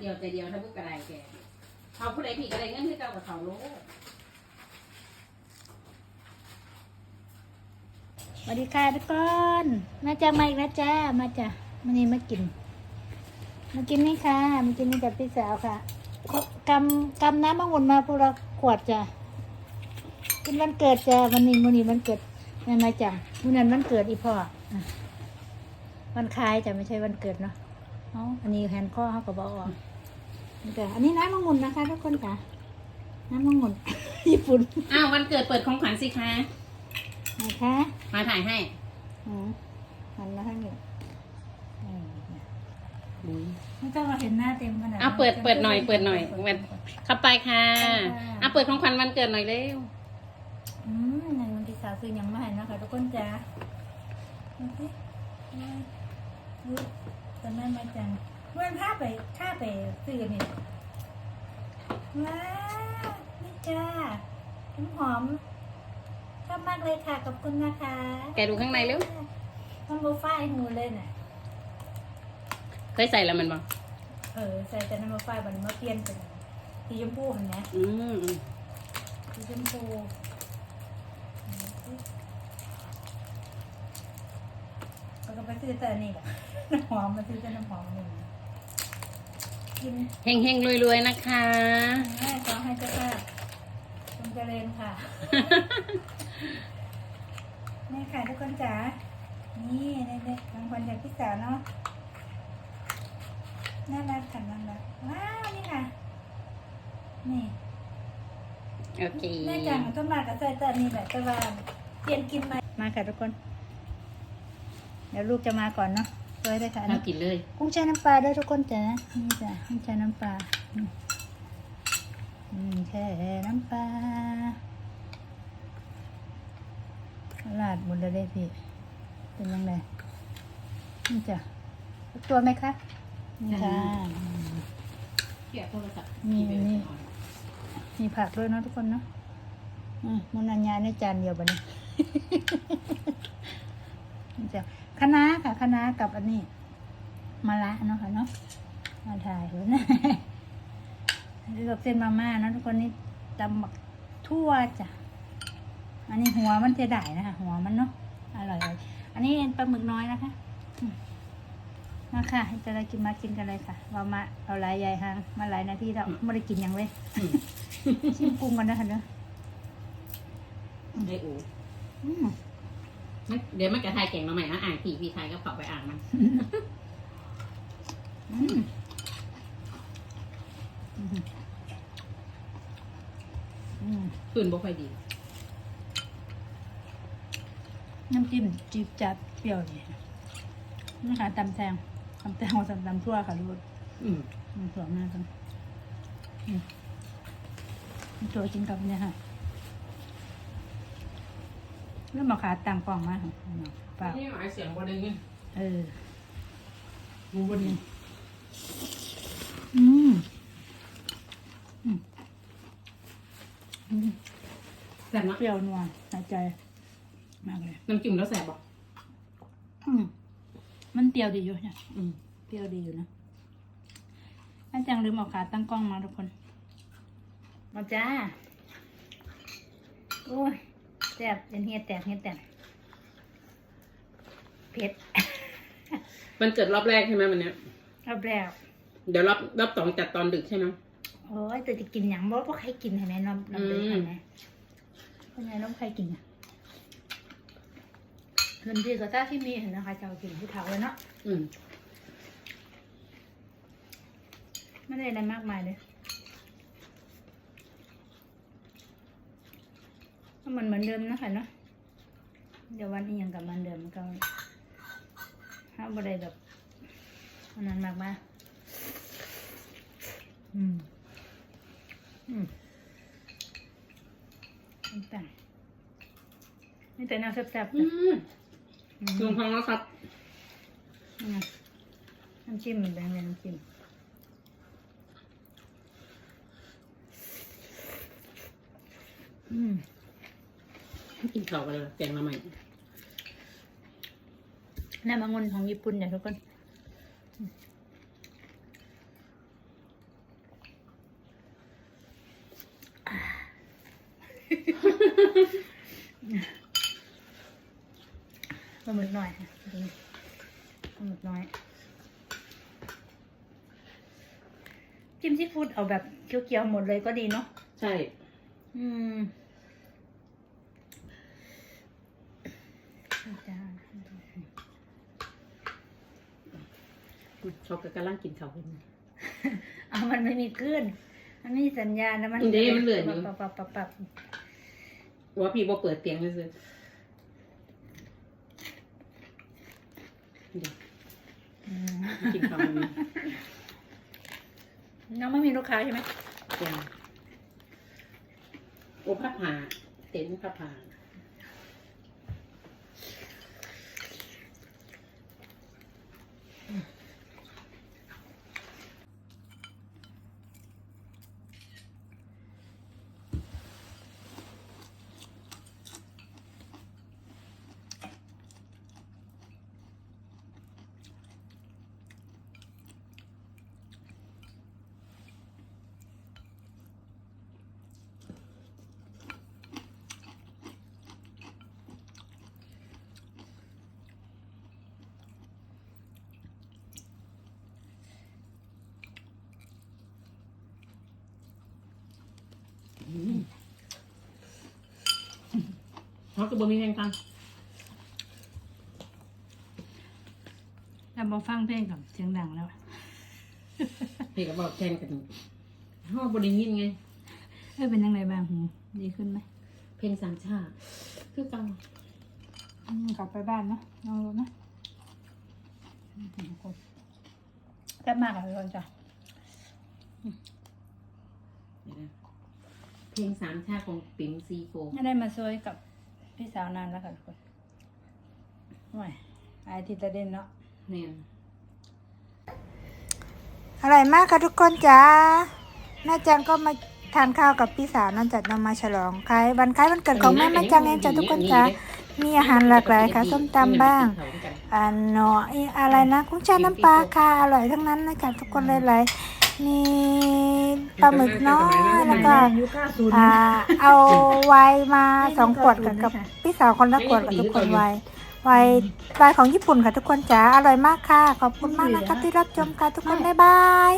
เดียวใจเดียวถ้าพูดกระไรแกเขาผู้ใดผิดกระไรเงินที่เจ้ากับเขาโลกสวัสดีค่ะทุกคนมาจ้ามาอีกแล้วจ้ามาจ้ะมานี่มากิน มากินนี่ค่ะมากินนี่กับพี่สาวค่ะกำกำน้ำมะงุนมาพวกเราขวดจ้ะกินวันเกิดจ้ะวันนี้วันนี้วันเกิดแม่มาจ้ะวันนั้นวันเกิดอีพ่อวันคล้ายจ้ะไม่ใช่วันเกิดเนาะอ๋ออันนี้แฮนข้อเขาก็บอกออก นี่จ้ะอันนี้น้ำมะงุ่นนะคะทุกคนค่ะ น้ำมะงุ่นญี่ปุ่นอ้าววันเกิดเปิดของขวัญสิคะนะคะมาถ่ายให้อืมหันมาทางนี้อืมไม่ต้องมาเห็นหน้าเต็มขนาดนั้นเอาเปิดเปิดหน่อยเปิดหน่อยวันเข้าไปค่ะเอาเปิดของขวัญวันเกิดหน่อยเร็วอืมในวันที่สาวคือยังไม่เห็นนะคะทุกคนจ้าโอเคอุ๊ยตอนนั้นมาจัง เมื่อข้าไปข้าไปซื้อนี่ว้าวนี่จ้าน้ำหอมชอบมากเลยค่ะขอบคุณนะคะแกดูข้างในเร็วมันบูฟ้ายหูเลยน่ะ เคยใส่แล้วมันบอกเออใส่แต่น้ำมันไฟบัดนมาเปลี่ยนเป็นสีชมพูเห็นไหมอืมอืมสีชมพูเราก็ไปซื้อแต่นี่แหละน้ำหอมมาซื้อแต่น้ำหอมหนึ่ง กินเฮงเฮงรวยรวยๆนะคะ แม่ขอให้เจ้าค่ะคุณเจริญค่ะ แม่ค่ะทุกคนจ๋า นี่เด็กๆรางวัลจากพี่สาวเนาะ น่ารักค่ะน่ารักว้าว นี่ค่ะ นี่โอเคแม่จังก็มากับใส่แต่นี่แหละแต่ว่าเปลี่ยนกินใหม่มาค่ะทุกคน เดี๋ยวลูกจะมาก่อนเนาะ เลยได้ค่ะอันเรานี้กินเลยกุ้งแช่น้ำปลาด้วยทุกคนจ้ะนี่จ้ะกุ้งแช่น้ำปลาอืมอืมแช่น้ำปลาลาดหมดเลยเด้พี่ เป็นยังไงนี่จ้ะตัวไหมคะนี่ค่ะอืมเกี่ยวโทรศัพท์นี่นี่มีผักด้วยเนาะทุกคนเนาะอืมมันนันยาในจานเดียวบันนี้นี่จะ คะน้าค่ะคะน้ากับอันนี้มะระเนาะค่ะเนาะมาถ่ายเห็นไหมนี่กับเส้นมาม่าเนาะทุกคนนี่ตำหมักทั่วจ้ะอันนี้หัวมันจะได้นะคะหัวมันเนาะอร่อยเลยอันนี้ปลาหมึกน้อยนะคะอืมมาค่ะจะได้กินมากินกันเลยค่ะเรามาเอาหลายใหญ่หางมาหลายนาทีแล้วไม่ได้กินหยังเลยอืมชิมปรุงกันนะคะเนาะได้อูอืม เดี๋ยวมันจะทายเก่งมาใหม่นะอ่านผีพี่ทายก็เผาไปอ่านมันอืมอืมอืมคืนบ่ค่อยดี น้ำจิ้มจีบจัดเปรี้ยวดีนี่ค่ะตำแตงตำแตงเอาตำตำทั่วค่ะลูกอืมมันสวยมากจังตัวกินกับเนี่ยค่ะ เริ่มมาขาต่างกล่องมากค่ะเปล่านี่หมายเสียงบ่ได้ยินเออมูบ่ได้ยินอืมอืมอืมแซ่บนะเปรี้ยวนัวหายใจ มากเลย น้ำจิ้มแล้วแซ่บบ่อืมมันเปรี้ยวดีอยู่เนี่ยอืมเปรี้ยวดีอยู่นะอาจารย์ลืมเอาขาตั้งกล้องมาทุกคน มาจ้า โอ้ยแซ่บเป็นเฮียแตกเฮียแตกเผ็ดมันเกิดรอบแรกใช่ไหมวันเนี้ยรอบแรกเดี๋ยวรอบรอบสองจัดตอนดึกใช่ไหมโอ้ยแต่จะกินอย่างบ่พวกใครกินเห็นไหมน้องน้องเด็กอืมเห็นไหมเป็นไงน้องใครกินอะเงินดีกว่าต้าที่มีเห็นนะคะเจ้ากินผู้เฒ่าเลยเนาะอืมไม่ได้อะไรมากมายเลยก็เห มือนเหมือนเดิมนะคะเนาะเดี๋ยววันนี้ยังกลับเหมันเดิมก็ห้าบได้แบบอันนั้นมากมายอืม อืมนี่แต่นี่แต่แนวแซ่บๆอืจ้ะมอืมลงท้องแล้วครับนี่ไงน้ำจิ้มเหมือนกันเลยน้ำจิ้มอืม กินข้าวกันเลยแกงมาใหม่น้ำองุ่นของญี่ปุ่นเนี่ยทุกคนปลาหมึกหน่อยปลาหมึกน้อย จิ้มซีฟู้ดเอาแบบเคี้ยวๆหมดเลยก็ดีเนาะ ใช่ อืม ชอบกับกำลังกินเขาวเป็นเอามันไม่มีคลื่น มันไม่มีสัญญาณนะมันเดี๋ยวมันเหลืออยู่ ปับปับปับปับว่าพี่บ่เปิดเตียงเลยสิเดี๋ยวอืมกินข้าวมันมีน้องไม่มีลูกค้าใช่ไหมเตียงโอ้ผ้าผ่าเต็นท์ผ้าผ่า เขาก็บ่มีแรงฟังแต่บอฟังเพลงกับเสียงดังแล้ว พี่ก็บอกแทนกันเขาบ่ได้ยินไง เอ้ยเป็นยังไงบ้างหูดีขึ้นไหมเพลงสามชาติคือเก่าอืมกลับไปบ้านเนาะลองดูนะอืมคนแซ่บมากอะทุกคนจ้ะ เดี๋ยวนะ ลงสามชาติของปิ่มซีโฟไม่ได้มาซวยกับพี่สาวนานแล้วค่ะทุกคนห่วยไอทีตะเด่นเนาะแม่นอร่อยมากค่ะทุกคนจ้าแม่จังก็มาทานข้าวกับพี่สาวนอนจัดนำมาฉลองคล้ายวันคล้ายวันเกิดของแม่แม่จังเองจ้ะทุกคนจ้ามีอาหารหลากหลายค่ะส้มตำบ้างอันเนาะไอ้อะไรนะกุ้งแช่น้ำปลาค่ะอร่อยทั้งนั้นเลยค่ะทุกคนหลายๆมี ปลาหมึกน้อยแล้วก็อ่าเอาไวน์มาสองขวดกับกับพี่สาวคนละขวดกับทุกคนไวน์ไวน์ไวน์ของญี่ปุ่นค่ะทุกคนจ๋าอร่อยมากค่ะ ขอบคุณมากนะคะที่รับชมค่ะทุกคนบ๊ายบาย